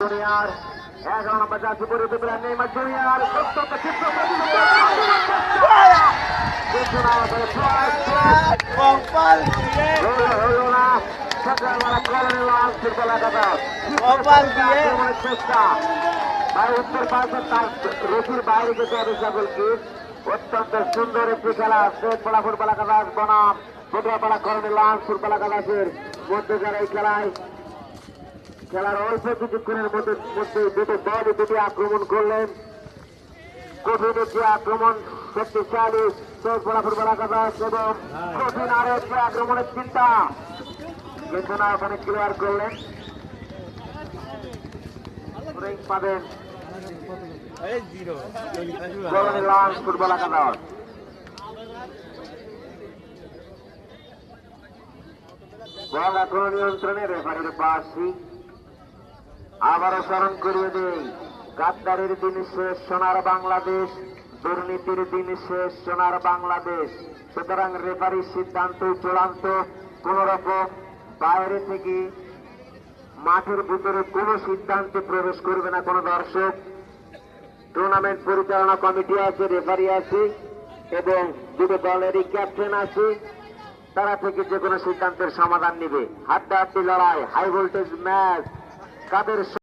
Junior. এগারো নম্বর jersey পরে দেবেন নেইমার জুনিয়র। অত্যন্ত ক্ষিপ্র ফুটবল অত্যন্ত সুন্দর একটি খেলা শেষ পাড়া ফুটবল একাদাস বনাম ফুটবলপাড়া করণে লাল ফুটবল একাদাসের মধ্যেকার এই খেলায় খেলার অল্প কিছুক্ষণের মধ্যে মধ্যে দুটো দলই দুটি আক্রমণ করলেন। কঠিন একটি আক্রমণ, শক্তিশালী পাড়া ফুটবল একাদাস এবং কঠিন আরও একটি আক্রমণের চিন্তা। কিন্তু না ওখানে ক্লিয়ার করলেন পাবেন। লাল ফুটবল বল এখনও নিয়ন্ত্রণে, রেফারির পাশি আবারও স্মরণ করিয়ে দেই, গাদ্দারের দিন শেষ, সোনার বাংলাদেশ, দুর্নীতির দিন শেষ, সোনার বাংলাদেশ। সুতরাং রেফারির সিদ্ধান্ত চূড়ান্ত, কোন রকম বাইরে থেকে মাঠের ভিতরে কোনো সিদ্ধান্তে প্রবেশ করবে না কোনো দর্শক। টুর্নামেন্ট পরিচালনা কমিটি আছে, রেফারি আছে, এবং দুটো দলেরই ক্যাপ্টেন আছে। তারা থেকে যে কোনো সিদ্ধান্তের সমাধান নেবে। হাড্ডাহাড্ডি লড়াই হাই ভোল্টেজ ম্যাচ cabeça